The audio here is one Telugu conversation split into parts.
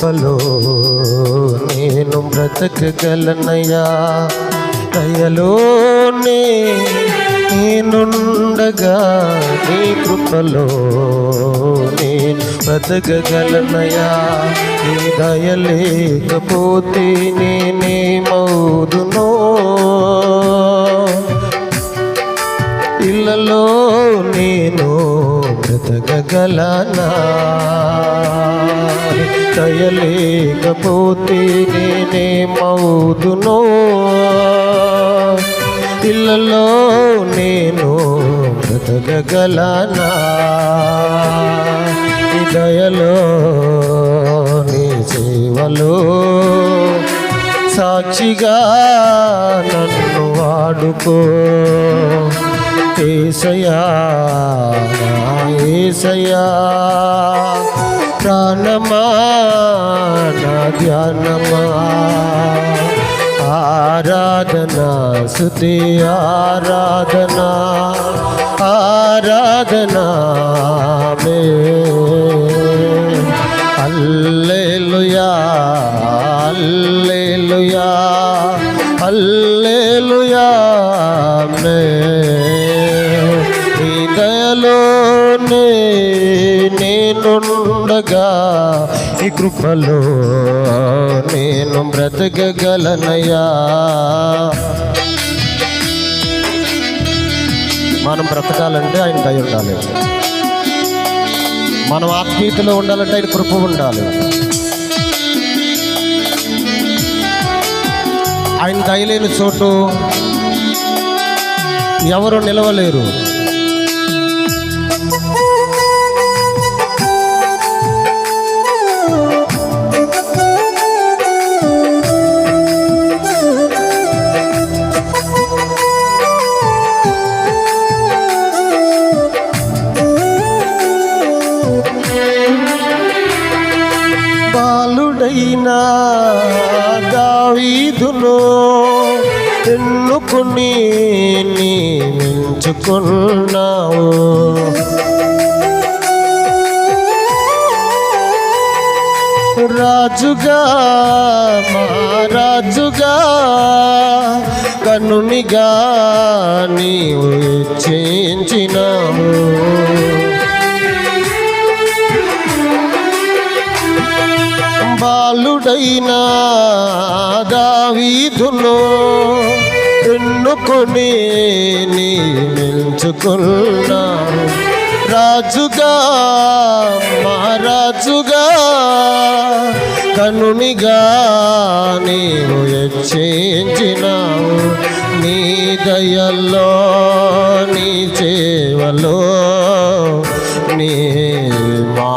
కృపలో నేను బ్రతకగలనయ్యా. దయలోనే నేనుండగా నీ కృపలో నేను బ్రతకగలనయ్యా. నీ దయ లేకపోతే నేనేమవుదునో. ఇళ్ళలో నేను బ్రతకగలనా? దయలేకపోతే నేనేమవుదునో ఇళ్ళలో నేను బ్రతకగలనా? దయలో నీ సేవలో సాక్షిగా నన్ను వాడుకో. ఏసయా ఏసయా ప్రాణమా ధ్యానమా ఆరాధనా శృతి ఆరాధనా ఆరాధనా మే అల్లెలుయా అల్లెలుయా అల్లెలుయా మే హృదయలోనే నేనుండగా కృపలో నేను బ్రతకగలనయ్యా. మనం బ్రతకాలంటే ఆయన దయ ఉండాలి. మనం ఆత్మీయతలో ఉండాలంటే ఆయన కృప ఉండాలి. ఆయన దయలేని చోటు ఎవరు నిలవలేరు. అయినా దావీదును ఎన్నుకుని నియమించుకున్నావు రాజుగా మహారాజుగా కనునిగా నీవు బాలుడైన దావీదును ఎన్నుకొని నియమించుకున్నా రాజుగా మహారాజుగా కనునిగా నీవు హెచ్చించినావు నీ దయల్లో నీ చేవలో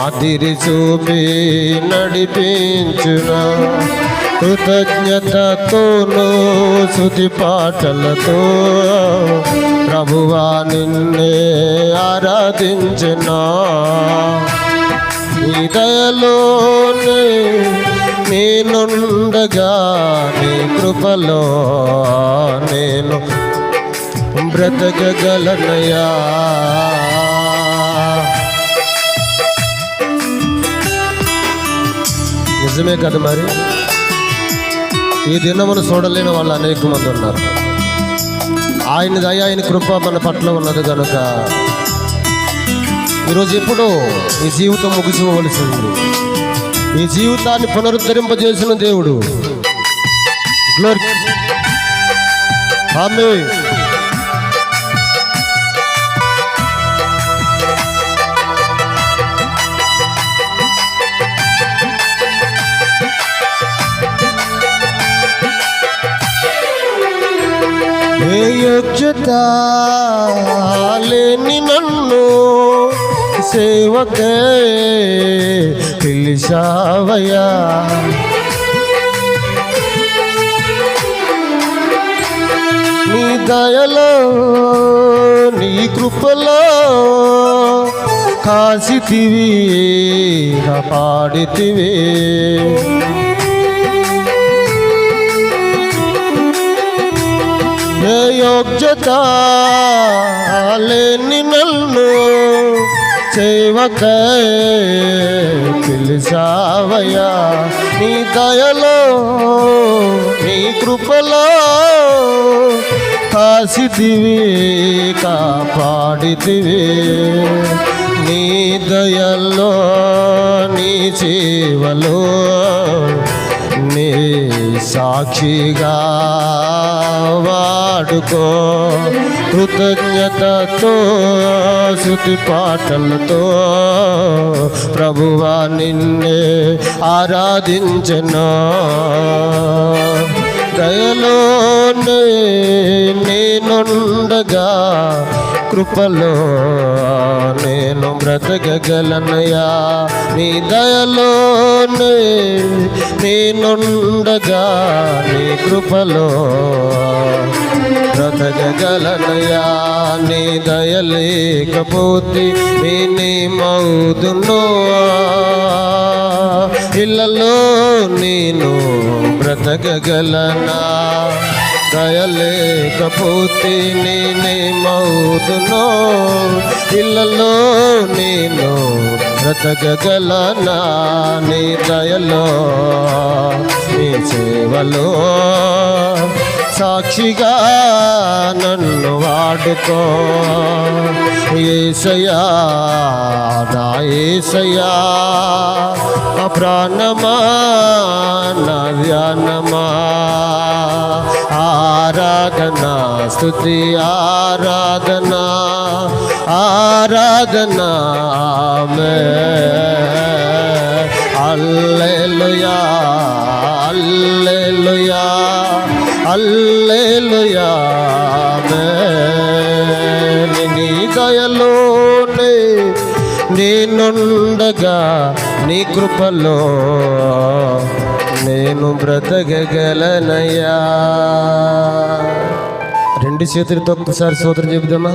ఆదిరి చూపి నడిపించున. కృతజ్ఞతతోనూ శుతి పాటలతో ప్రభువా నిన్నే ఆరాధించిన. నీ దయలోనే నేనుండగా నీ కృపలో నేను బ్రతకగలనయా నిజమే కదా మరి? ఈ దినమును చూడలేని వాళ్ళు అనేక మంది ఉన్నారు. ఆయన దయ ఆయన కృప మన పట్ల ఉన్నది కనుక ఈరోజు ఎప్పుడు ఈ జీవితం ముగిసిపోవలసింది. ఈ జీవితాన్ని పునరుద్ధరింపజేసిన దేవుడు. ఆమె ఎచ్చుట లేని నన్ను సేవకే పిలిచావయ్యా. నీ దయలో నీ కృపలో కాసితివి పాడితివే ఏ యోగ్యత లేని నన్ను సేవకై పిలిచావయ్యా. నీ దయలో నీ కృపలో కాసిదివి కాపాడితివి. నీ దయలో నీ సేవలో సాక్షిగా వాడుకో. కృతజ్ఞతతో శృతి పాటలతో ప్రభువా నిన్నే ఆరాధించను. దయలోనే నేనుండగా కృపలో నేను బ్రతకగలనయా నీ దయలోనే నేనుండగా నీ కృపలో బ్రతకగలనయా నీ దయలేకపోతే నేనేమవుదునో ఇళ్ళలో నేను బ్రతకగలనా? దయలేకపోతే నేనేమవుదునో ఇళ్ళలో నేను బ్రతకగలనా నీ దయలో నీ సేవలో. సాక్షిగా నన్ను వాడుకో. ఏసయా నా ఏసయా నా ప్రాణమా నా ధ్యానమా. ఆరాధనా స్థుతి ఆరాధనా. ఆరాధన మే. అల్లెలుయా అల్లెలుయా అల్లెలుయా నీ దయలోనే నేనుండగా నీ కృపలో నేను బ్రతకగలనయ్యా. రెండు చేతులతో ఒక్కసారి సూత్రం చెబుదామా?